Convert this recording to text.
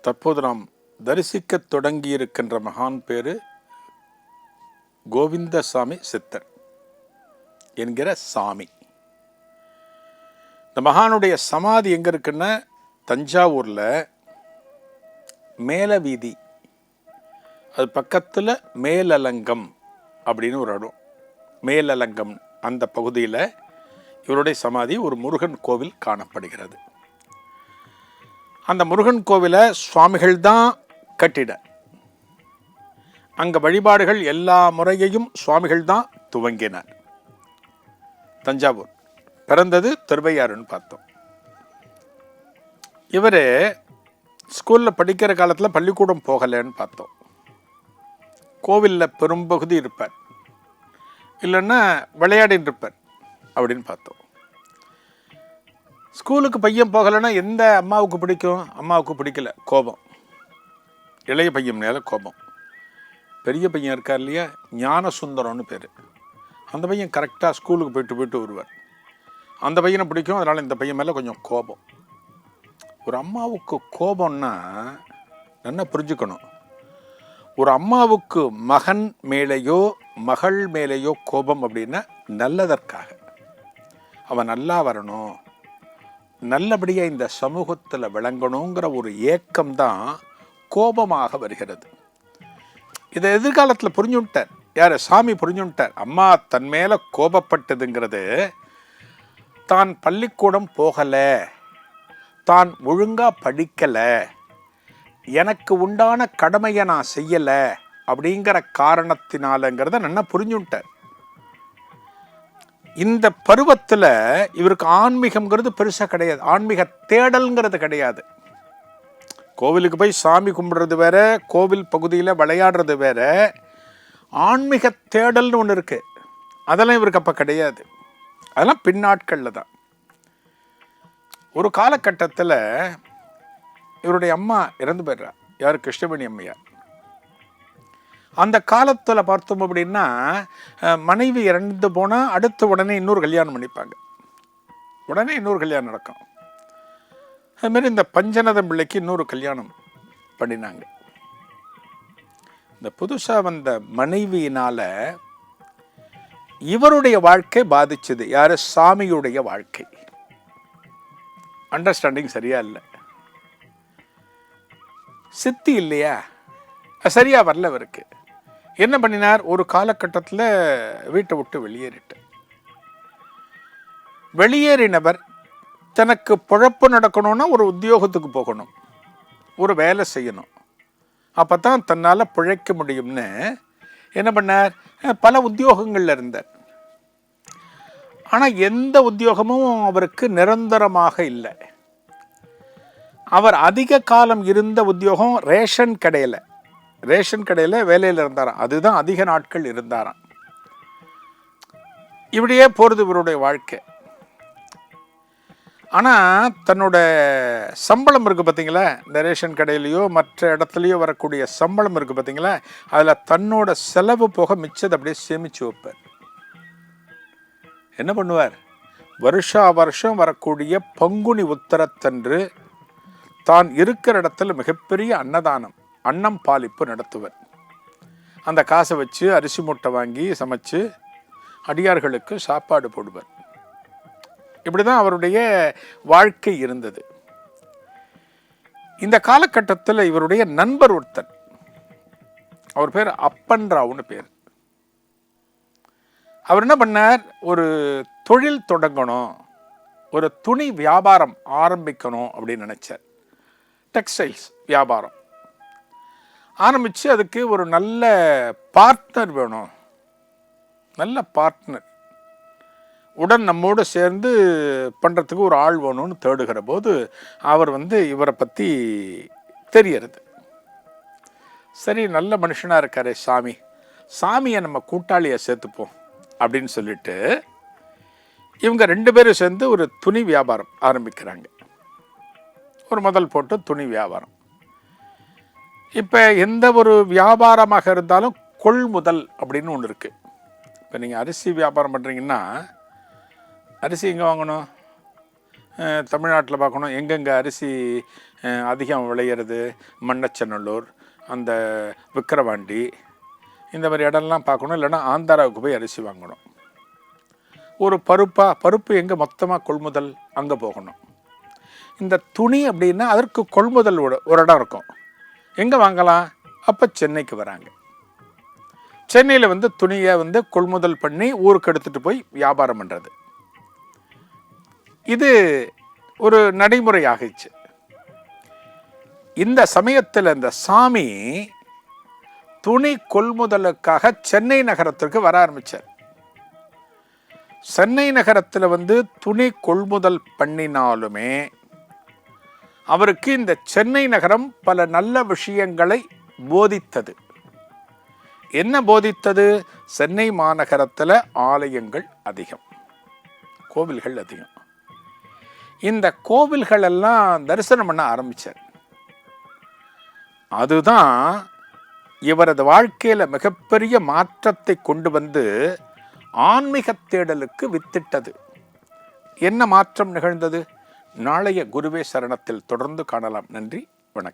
தற்போது நாம் தரிசிக்கத் தொடங்கியிருக்கின்ற மகான் பேரு கோவிந்தசாமி சித்தர் என்கிற சாமி. இந்த மகானுடைய சமாதி எங்கே இருக்குன்னா தஞ்சாவூரில் மேல வீதி. அது பக்கத்தில் மேலலங்கம் அப்படின்னு ஒரு இடம். மேலலங்கம் அந்த பகுதியில் இவருடைய சமாதி ஒரு முருகன் கோவில் காணப்படுகிறது. அந்த முருகன் கோவிலை சுவாமிகள் தான் கட்டிட. அங்கே வழிபாடுகள் எல்லா முறையையும் சுவாமிகள் தான் துவங்கினார். தஞ்சாவூர். பிறந்தது திருவையாறுன்னு பார்த்தோம். இவர் ஸ்கூலில் படிக்கிற காலத்தில் பள்ளிக்கூடம் போகலைன்னு பார்த்தோம். கோவிலில் பெரும்பகுதி இருப்பார். இல்லைன்னா விளையாடின்னு இருப்பார் அப்படின்னு பார்த்தோம். ஸ்கூலுக்கு பையன் போகலைன்னா எந்த அம்மாவுக்கு பிடிக்கும்? அம்மாவுக்கு பிடிக்கல. கோபம். இளைய பையன் மேலே கோபம். பெரிய பையன் இருக்கார் இல்லையா? ஞான சுந்தரம்னு பேர். அந்த பையன் கரெக்டாக ஸ்கூலுக்கு போயிட்டு போயிட்டு வருவார். அந்த பையனை பிடிக்கும். அதனால் இந்த பையன் மேலே கொஞ்சம் கோபம். ஒரு அம்மாவுக்கு கோபம்னா நல்லா புரிஞ்சுக்கணும். ஒரு அம்மாவுக்கு மகன் மேலேயோ மகள் மேலேயோ கோபம் அப்படின்னா நல்லதற்காக. அவன் நல்லா வரணும். நல்லபடியாக இந்த சமூகத்தில் விளங்கணுங்கிற ஒரு ஏக்கம் தான் கோபமாக வருகிறது. இதை எதிர்காலத்தில் புரிஞ்சுட்டார் யார்? சாமி புரிஞ்சுட்டார் அம்மா தன் மேலே கோபப்பட்டதுங்கிறது தான் பள்ளிக்கூடம் போகலை தான் ஒழுங்காக படிக்கலை எனக்கு உண்டான கடமையை நான் செய்யலை அப்படிங்கிற காரணத்தினாலங்கிறத நல்லா புரிஞ்சுட்டார் இந்த பருவத்தில் இவருக்கு ஆன்மீகம்ங்கிறது பெருசாக கிடையாது. ஆன்மீக தேடல்ங்கிறது கிடையாது. கோவிலுக்கு போய் சாமி கும்பிட்றது வேற கோவில் பகுதியில் விளையாடுறது வேற. ஆன்மீக தேடல்னு ஒன்று இருக்குது அதெல்லாம் இவருக்கு அப்போ கிடையாது. அதெல்லாம் பின்னாட்களில் தான். ஒரு காலகட்டத்தில் இவருடைய அம்மா இறந்து போயிடுறா. யார்? கிருஷ்ணவேணி அம்மையார். அந்த காலத்தில் பார்த்தோம் அப்படின்னா மனைவி இறந்து போனால் அடுத்து உடனே இன்னொரு கல்யாணம் பண்ணிப்பாங்க. உடனே இன்னொரு கல்யாணம் நடக்கும். அதுமாரி இந்த பஞ்சநதம் பிள்ளைக்கு இன்னொரு கல்யாணம் பண்ணினாங்க. இந்த புதுசாக வந்த மனைவியினால இவருடைய வாழ்க்கை பாதிச்சது. யார்? சாமியுடைய வாழ்க்கை. அண்டர்ஸ்டாண்டிங் சரியா இல்லை. சித்தி இல்லையா? சரியா வரல இவருக்கு என்ன பண்ணினார்? ஒரு காலகட்டத்தில் வீட்டை விட்டு வெளியேறிட்டார் வெளியேறினவர் தனக்கு பொழப்பு நடக்கணும்னா ஒரு உத்தியோகத்துக்கு போகணும். ஒரு வேலை செய்யணும். அப்போ தான் தன்னால் பிழைக்க முடியும்னு என்ன பண்ணார்? பல உத்தியோகங்களில் இருந்தார். ஆனால் எந்த உத்தியோகமும் அவருக்கு நிரந்தரமாக இல்லை. அவர் அதிக காலம் இருந்த உத்தியோகம் ரேஷன் கடையில். ரேஷன் கடையில் வேலையில் இருந்தாராம். அதுதான் அதிக நாட்கள் இருந்தாராம். இப்படியே போகிறது இவருடைய வாழ்க்கை. ஆனால் தன்னோட சம்பளம் இருக்குது பார்த்தீங்களா இந்த ரேஷன் கடையிலையோ மற்ற இடத்துலையோ வரக்கூடிய சம்பளம் இருக்குது பார்த்தீங்களா அதில் தன்னோட செலவு போக மிச்சத்தை அப்படியே சேமித்து வைப்பார். என்ன பண்ணுவார்? வருஷா வருஷம் வரக்கூடிய பங்குனி உத்தரத்தன்று தான் இருக்கிற இடத்துல மிகப்பெரிய அன்னதானம். அன்னம் பாலிப்பு நடத்துவர். அந்த காசை வச்சு அரிசி மூட்டை வாங்கி சமைச்சு அடியார்களுக்கு சாப்பாடு போடுவர். இப்படி தான் அவருடைய வாழ்க்கை இருந்தது. இந்த காலகட்டத்தில் இவருடைய நண்பர் ஒருத்தர். அவர் பேர் அப்பன் ராவ்னு பேர். அவர் என்ன பண்ணார்? ஒரு தொழில் தொடங்கணும். ஒரு துணி வியாபாரம் ஆரம்பிக்கணும் அப்படின்னு நினச்சார். டெக்ஸ்டைல்ஸ் வியாபாரம். ஆரம்பித்து அதுக்கு ஒரு நல்ல பார்ட்னர் வேணும். நல்ல பார்ட்னர் உடன் நம்மோடு சேர்ந்து பண்ணுறதுக்கு ஒரு ஆள் வேணும்னு தேடுகிற போது அவர் வந்து இவரை பற்றி தெரியறது. சரி நல்ல மனுஷனாக இருக்காரே சாமி. சாமியை நம்ம கூட்டாளியை சேர்த்துப்போம் அப்படின்னு சொல்லிட்டு இவங்க ரெண்டு பேரும் சேர்ந்து ஒரு துணி வியாபாரம் ஆரம்பிக்கிறாங்க. ஒரு முதல் போட்டு துணி வியாபாரம். இப்போ எந்த ஒரு வியாபாரமாக இருந்தாலும் கொள்முதல் அப்படின்னு ஒன்று இருக்குது இப்போ நீங்கள் அரிசி வியாபாரம் பண்ணுறீங்கன்னா அரிசி எங்கே வாங்கணும்? தமிழ்நாட்டில் பார்க்கணும். எங்கெங்கே அரிசி அதிகம் விளையிறது? மண்ணச்சநல்லூர் அந்த விக்கிரவாண்டி இந்த மாதிரி இடம்லாம் பார்க்கணும். இல்லைன்னா ஆந்திராவுக்கு போய் அரிசி வாங்கணும். ஒரு பருப்பாக பருப்பு எங்கே மொத்தமாக கொள்முதல் அங்கே போகணும். இந்த துணி அப்படின்னா அதற்கு கொள்முதல் ஒரு இடம் இருக்கும். எங்கே வாங்கலாம்? அப்போ சென்னைக்கு வராங்க. சென்னையில் வந்து துணியை வந்து கொள்முதல் பண்ணி ஊருக்கு எடுத்துகிட்டு போய் வியாபாரம் பண்ணுறது இது ஒரு நடைமுறை ஆகிச்சு இந்த சமயத்தில் இந்த சாமி துணி கொள்முதலுக்காக சென்னை நகரத்திற்கு வர ஆரம்பித்தார் சென்னை நகரத்தில் வந்து துணி கொள்முதல் பண்ணினாலுமே அவருக்கு இந்த சென்னை நகரம் பல நல்ல விஷயங்களை போதித்தது. என்ன போதித்தது? சென்னை மாநகரத்தில் ஆலயங்கள் அதிகம். கோவில்கள் அதிகம். இந்த கோவில்கள் எல்லாம் தரிசனம் பண்ண ஆரம்பித்தார் அதுதான் இவரது வாழ்க்கையில் மிகப்பெரிய மாற்றத்தை கொண்டு வந்து ஆன்மீக தேடலுக்கு வித்திட்டது. என்ன மாற்றம் நிகழ்ந்தது? நாளைய குருவே சரணத்தில் தொடர்ந்து காணலாம். நன்றி வணக்கம்.